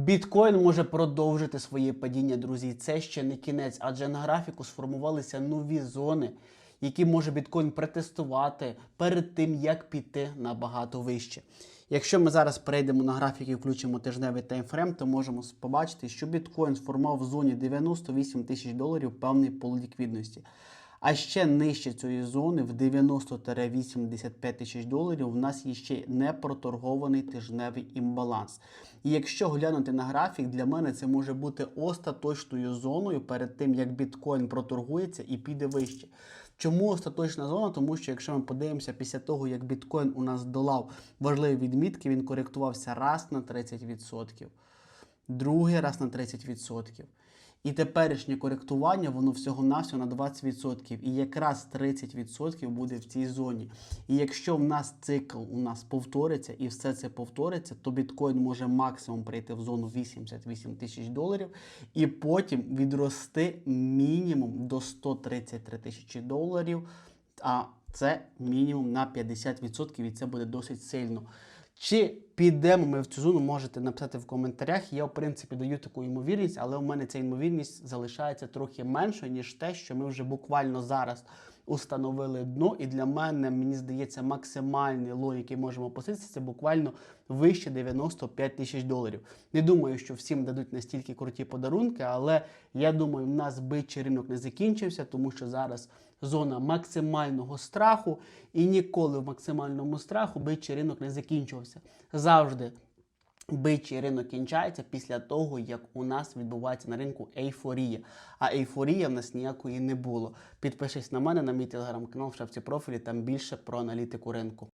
Біткоін може продовжити своє падіння, друзі. Це ще не кінець, адже на графіку сформувалися нові зони, які може біткоін протестувати перед тим, як піти набагато вище. Якщо ми зараз перейдемо на графік і включимо тижневий таймфрейм, то можемо побачити, що біткоін сформував в зоні 98 тисяч доларів певний пол ліквідності. А ще нижче цієї зони в 90-85 тисяч доларів в нас є ще не проторгований тижневий імбаланс. І якщо глянути на графік, для мене це може бути остаточною зоною перед тим, як біткоін проторгується і піде вище. Чому остаточна зона? Тому що якщо ми подивимося після того, як біткоін у нас долав важливі відмітки, він коректувався раз на 30%, другий раз на 30%. І теперішнє коректування, воно всього-навсього на 20%. І якраз 30% буде в цій зоні. І якщо в нас цикл у нас повториться і все це повториться, то біткоін може максимум прийти в зону 88 тисяч доларів і потім відрости мінімум до 133 тисячі доларів. А це мінімум на 50%, і це буде досить сильно. Чи підемо ми в цю зону, можете написати в коментарях. Я, в принципі, даю таку ймовірність, але у мене ця ймовірність залишається трохи меншою, ніж те, що ми вже буквально зараз установили дно. І для мене, мені здається, максимальний лой, який можемо опуститися, це буквально вище 95 тисяч доларів. Не думаю, що всім дадуть настільки круті подарунки, але я думаю, в нас бичий ринок не закінчився, тому що зараз зона максимального страху, і ніколи в максимальному страху бичий ринок не закінчувався. Завжди бичий ринок кінчається після того, як у нас відбувається на ринку ейфорія. А ейфорія в нас ніякої не було. Підпишись на мене на мій телеграм-канал в шапці профілі, там більше про аналітику ринку.